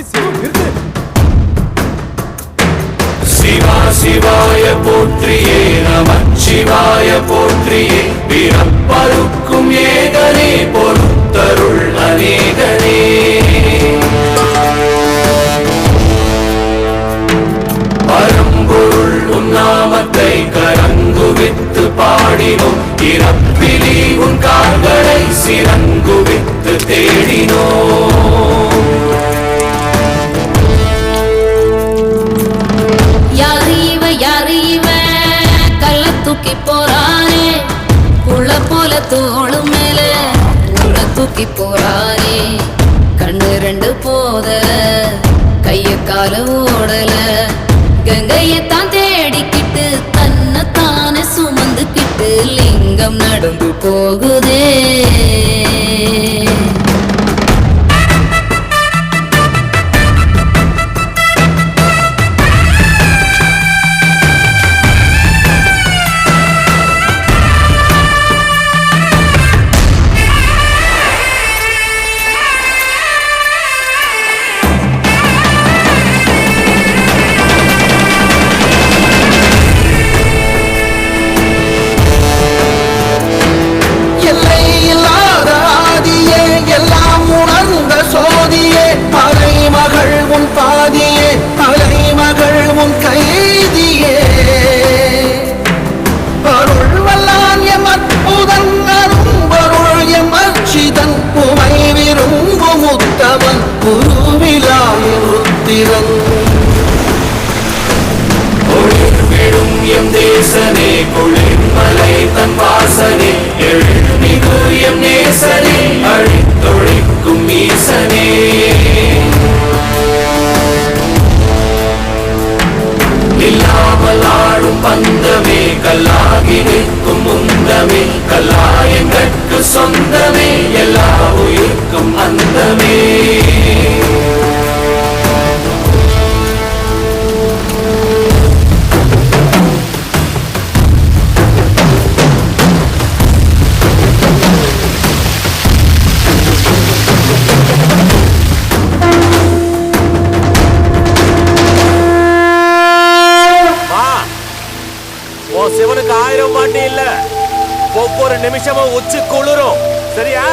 ஏய் சிவம் நிறுத்து சிவா சிவாய போற்றியே நம சிவாய போற்றியே பிறப்பருக்கும் ஏகனே பொறுத்தருள் அநேகனே பரம்பொருள் உன்னாமத்தை கரங்குவித்து பாடினோம் இறப்பிலி உன் கால்களை சிறங்குவித்து தேடினோம் தோளும் மேல உள்ள தூக்கி போறானே கண்ணு ரெண்டு போதல கைய கால ஓடல. கங்கையத்தான் தேடிக்கிட்டு தன்னை தானே சுமந்துக்கிட்டு லிங்கம் நடந்து போகுதே. தன் வாசனே உன் சிவனுக்கு ஆயிரம் வாட்டி இல்ல. ஒவ்வொரு நிமிஷமும் உச்சி குளிரும். சரியா?